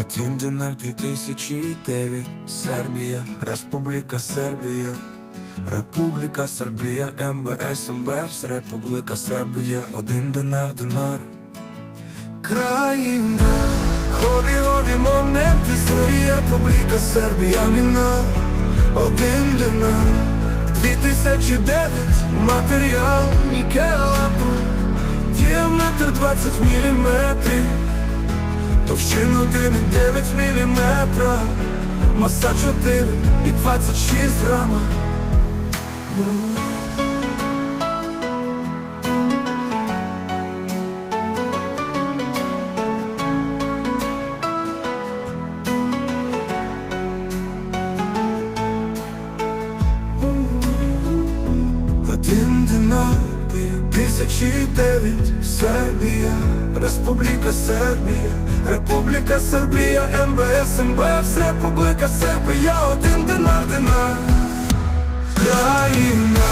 Один динар 2009 Сербія, Республіка Сербія. Республіка Сербія, МБС, МБС, Республіка Сербія, один динар, динар. Країна, ходи, ходи, монети, Сербія, Республіка Сербія, міна, один динар 2009 матеріал Нікелапу Діаметр 20 міліметрів 9 міліметра Маса 4 і 26 грама Один динар, тисячі дев'ять Сербія, Республіка Сербія, Республіка Сербія, МБС, МБС, Республіка Сербія, один динар, динар. Країна,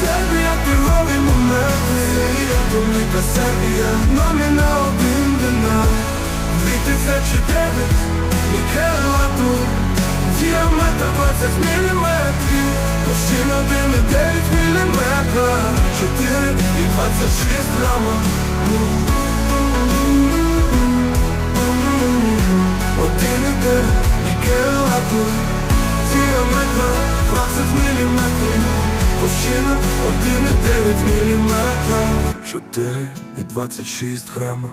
Сербія, торгові монети, Республіка Сербія, номіна один динар. 2009, Нікелату, діаметр 20 міліметрів, товщина 9 міліметра, 4 і 26 грама. Один іде, Нікелату, діаметр 20 міліметрів, товщина 1,9 міліметра, 4 і 26 грама.